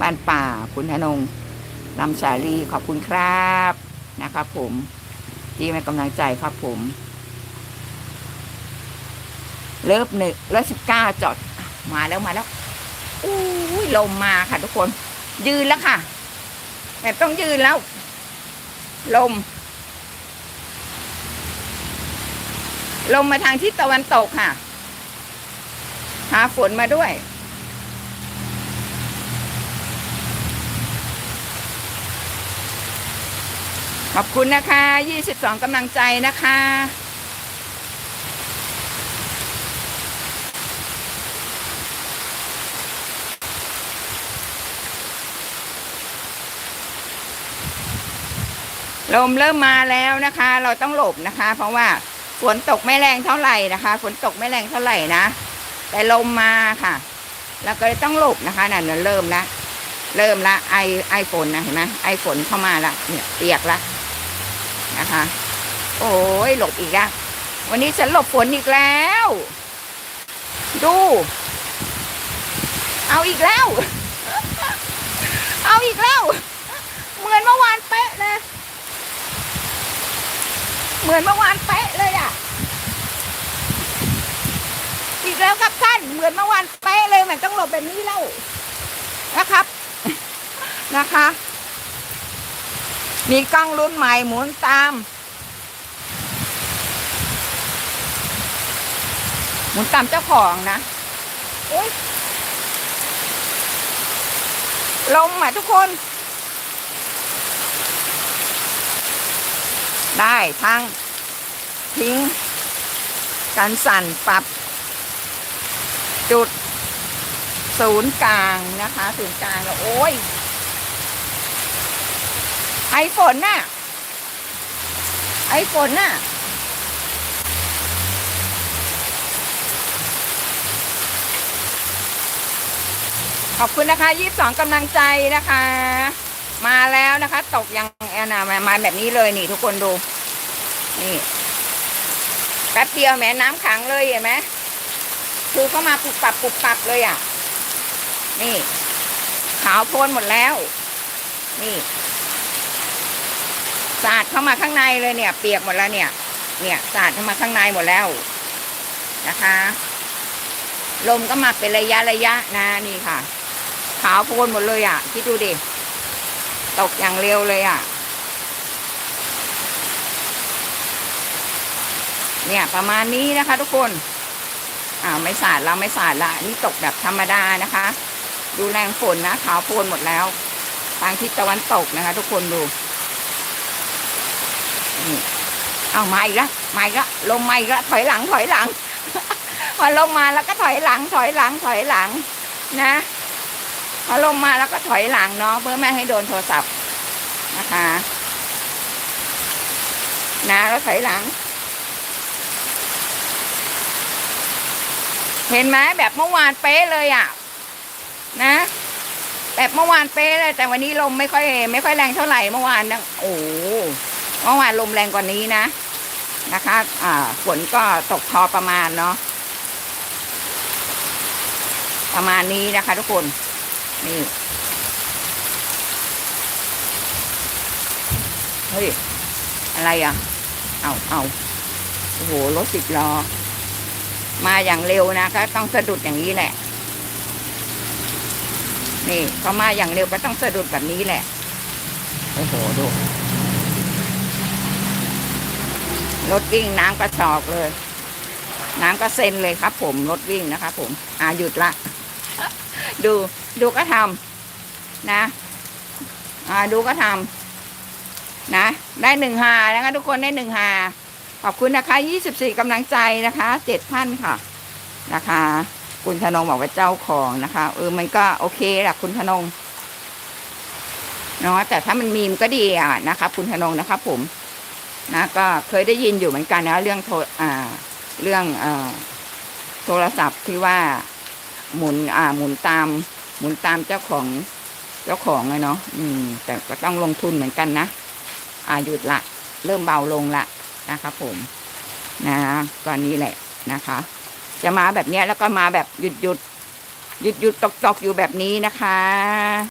บ้านป่าคุณธนงลำสาลีขอบคุณครับนะครับผมที่ให้กำลังใจครับผม เลิฟหนึ่งเลิฟสิบเก้าจอดมาแล้วมาแล้วอู้ยลมมาค่ะทุกคน ยืนแล้วค่ะแบบต้องยืนแล้ว ลม ลมมาทางทิศตะวันตกค่ะ หาฝนมาด้วย ขอบคุณนะคะ 22กำลังใจนะคะ ลมเริ่มมาแล้วนะคะ เราต้องหลบนะคะ เพราะว่าฝนตกไม่แรงเท่าไหร่นะคะ ฝนตกไม่แรงเท่าไหร่นะ แต่ลมมาค่ะ แล้วก็เลยต้องหลบนะคะนั่นนะเริ่มละเริ่มละไอไอฝนนะเห็นไหมไอฝนเข้ามาละเนี่ยเปียกละ นะคะ โอ้ยหลบอีกละวันนี้ฉันหลบฝนอีกแล้ว ดู เอาอีกแล้ว เอาอีกแล้ว เหมือนเมื่อวานเป๊ะเลย เหมือนเมื่อวานเป๊ะเลยอะ อีกแล้วครับท่าน เหมือนเมื่อวานเป๊ะเลยมันต้องหลบแบบนี้แล้วนะครับ นะคะ มีกล้องรุ่นใหม่หมุนตาม หมุนตามเจ้าของนะโอ๊ยลมอะทุกคน ได้ทั้งทิ้ง การสั่นปรับ จุดศูนย์กลางนะคะ ศูนย์กลางแล้วโอ้ย ฝนน่ะ ไอฝนน่ะ ขอบคุณนะคะยี่สิบสองกำลังใจนะคะ มาแล้วนะคะ ตกยังแอนนามามาแบบนี้เลยนี่ทุกคนดู นี่แป๊บเดียวแม่น้ำขังเลยเห็นไหมคือเข้ามาปุบปับปุบปับเลยอะ นี่ ขาวโพลนหมดแล้ว นี่ สาดเข้ามาข้างในเลยเนี่ย เปียกหมดแล้วเนี่ย เนี่ยสาดเข้ามาข้างในหมดแล้วนะคะ ลมก็มาเป็นระยะระยะนะนี่ค่ะ ขาวโพลนหมดเลยอะคิดดูดิตกอย่างเร็วเลยอะ เนี่ยประมาณนี้นะคะ ทุกคนอ่าไม่สาดแล้วไม่สาดละนี่ตกแบบธรรมดานะคะ ดูแรงฝนนะขาวโพลนหมดแล้วทางทิศตะวันตกนะคะ ทุกคนดู นี่เอามาอีกล้วมาอีกล้วลมมาอีกล้วถอยหลังถอยหลังพอลมมาแล้วก็ถอยหลัง ถอยหลังถอยหลังนะพอลมมาแล้วก็ถอยหลังเนาะเพื่อไม่ให้โดนโทรศัพท์นะคะนะแล้วถอยหลัง เห็นไหมแบบเมื่อวานเป๊ะเลยอะ นะ แบบเมื่อวานเป๊ะเลยแต่วันนี้ลมไม่ค่อยไม่ค่อยแรงเท่าไหร่เมื่อวานนะโอ้ เมื่อวานลมแรงกว่านี้นะนะคะอ่าฝนก็ตกพอประมาณเนาะประมาณนี้นะคะทุกคนนี่เฮ้ย อะไรอะ เอาเอาโอ้โห รถสิบล้อ มาอย่างเร็วนะ ก็ต้องสะดุดอย่างนี้แหละ นี่เขามาอย่างเร็วก็ต้องสะดุดแบบนี้แหละ โอ้โห ดู รถวิ่งน้ำกระชอกเลย น้ำก็เซ็นเลยครับ ผมรถวิ่งนะคะผมอ่าหยุดละ ดูดูก็ทำนะอ่าดูก็ทำนะ ได้หนึ่งหานะคะ ทุกคนได้หนึ่งหาขอบคุณนะคะ24กำลังใจนะคะ7ท่านค่ะนะคะ คุณธนงบอกว่าเจ้าของนะคะ เออมันก็โอเคแหละคุณธนงเนาะแต่ถ้ามันมีมนก็ดีอะนะคะ คุณธนงนะคะผม นะก็เคยได้ยินอยู่เหมือนกันนะเรื่องโทรอ่าเรื่องอ่าโทรศัพท์ที่ว่าหมุนอ่าหมุนตาม หมุนตามเจ้าของเจ้าของอะเนาะอืม แต่ก็ต้องลงทุนเหมือนกันนะอ่าหยุดละ เริ่มเบาลงละนะครับผม นะก็นี้แหละนะคะ จะมาแบบเนี้ยแล้วก็มาแบบหยุดหยุดหยุดหยุดตกตกอยู่แบบนี้นะคะ